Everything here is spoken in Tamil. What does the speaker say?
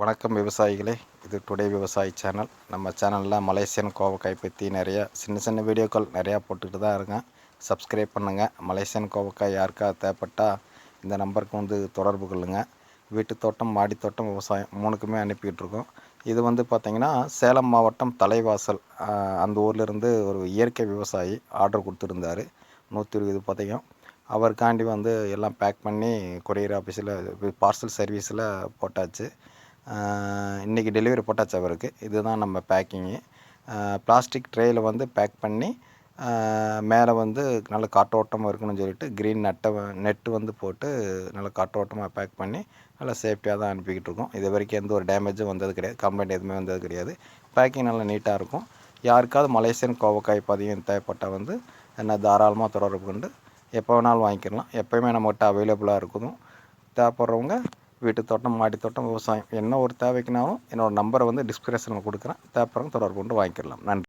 வணக்கம் விவசாயிகளே இது டுடே விவசாயி சேனல். நம்ம சேனலில் மலேசியன் கோவக்காய் பற்றி நிறையா சின்ன சின்ன வீடியோக்கள் நிறையா போட்டுக்கிட்டு தான் இருக்கேன். சப்ஸ்கிரைப் பண்ணுங்கள் மலேசியன் கோவக்காய் யாருக்கா தேவைப்பட்டால் இந்த நம்பருக்கு வந்து தொடர்பு கொள்ளுங்கள் வீட்டு தோட்டம் மாடி தோட்டம் விவசாயம் மூணுக்குமே அனுப்பிகிட்ருக்கோம் இது வந்து பார்த்திங்கன்னா சேலம் மாவட்டம் தலைவாசல் அந்த ஊர்லேருந்து ஒரு இயற்கை விவசாயி ஆர்டர் கொடுத்துருந்தாரு. நூற்றி இருபது பதையும். அவருக்காண்டி வந்து எல்லாம் பேக் பண்ணி கொரியர் ஆஃபீஸில் பார்சல் சர்வீஸில் போட்டாச்சு. இன்றைக்கி இன்னைக்கு டெலிவரி போட்டாச்சு அவருக்கு. இதுதான் நம்ம பேக்கிங்கு பிளாஸ்டிக் ட்ரேயில் வந்து பேக் பண்ணி மேலே வந்து நல்ல காற்றோட்டமாக இருக்கணும்னு சொல்லிட்டு க்ரீன் நட்டை நெட்டு வந்து போட்டு நல்ல காற்றோட்டமாக பேக் பண்ணி நல்லா சேஃப்டியாக தான் அனுப்பிக்கிட்டு இருக்கோம். இது வரைக்கும் எந்த ஒரு டேமேஜும் வந்தது கிடையாது. கம்ப்ளைண்ட் எதுவுமே வந்தது கிடையாது. பேக்கிங் நல்லா நீட்டாக இருக்கும். யாருக்காவது மலேசியன் கோவக்காய் பதியம் தேவைப்பட்டால் வந்து என்ன தாராளமாக தொடர்பு கொண்டு எப்போ வேணாலும் வாங்கிக்கலாம். எப்போயுமே நம்மகிட்ட அவைலபிளாக இருக்கும் தேவைப்படுறவங்க வீட்டு தோட்டம் மாடி தோட்டம் விவசாயம். என்ன ஒரு தேவைக்குனாலும் என்னோடய நம்பரை வந்து டிஸ்கிரிப்ஷனில் கொடுக்குறேன். தேவைப்படுறவங்க தொடர்பு கொண்டு வாங்கிக்கலாம். நன்றி.